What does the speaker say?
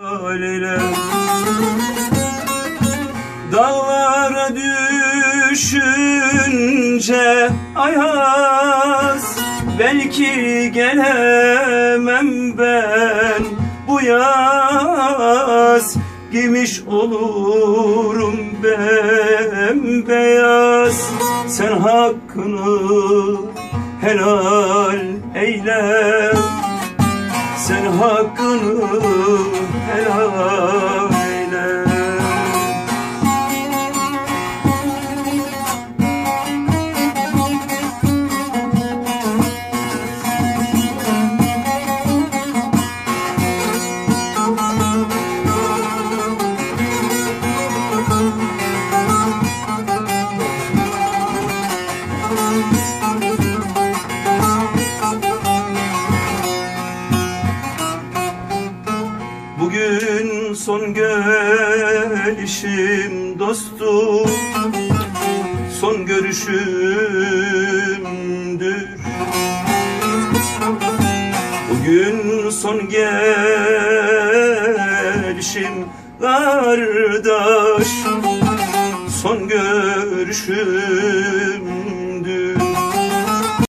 Leyla Dağlara düşünce ayaz Belki gelemem ben bu yaz. Giymiş olurum bembeyaz. Sen hakkını helal eyle Sen hakkını helal son gelişim dostum. Son görüşümdür. Bugün son gelişim kardeş. Son görüşüm